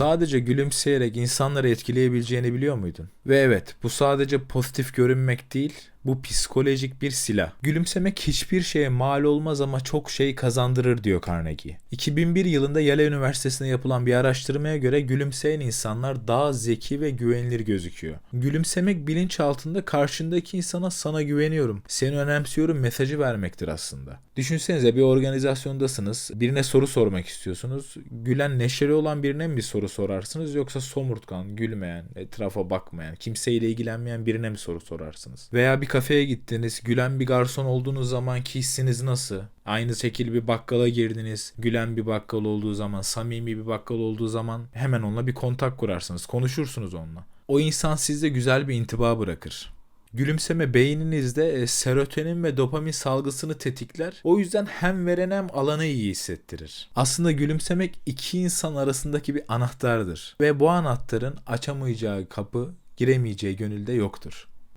Sadece gülümseyerek insanları etkileyebileceğini biliyor muydun? Ve evet, bu sadece pozitif görünmek değil, bu psikolojik bir silah. Gülümsemek hiçbir şeye mal olmaz ama çok şey kazandırır diyor Carnegie. 2001 yılında Yale Üniversitesi'nde yapılan bir araştırmaya göre gülümseyen insanlar daha zeki ve güvenilir gözüküyor. Gülümsemek bilinçaltında karşındaki insana sana güveniyorum, seni önemsiyorum mesajı vermektir aslında. Düşünsenize bir organizasyondasınız, birine soru sormak istiyorsunuz. Gülen, neşeli olan birine mi bir soru sorarsınız yoksa somurtkan, gülmeyen, etrafa bakmayan, kimseyle ilgilenmeyen birine mi soru sorarsınız? Veya bir kafeye gittiniz, gülen bir garson olduğunuz zamanki hissiniz nasıl? Aynı şekilde bir bakkala girdiniz, gülen bir bakkal olduğu zaman, samimi bir bakkal olduğu zaman hemen onunla bir kontak kurarsınız, konuşursunuz onunla. O insan sizde güzel bir intiba bırakır. Gülümseme beyninizde e, serotonin ve dopamin salgısını tetikler. O yüzden hem veren hem alanı iyi hissettirir. Aslında gülümsemek iki insan arasındaki bir anahtardır. Ve bu anahtarın açamayacağı kapı, giremeyeceği gönülde yoktur.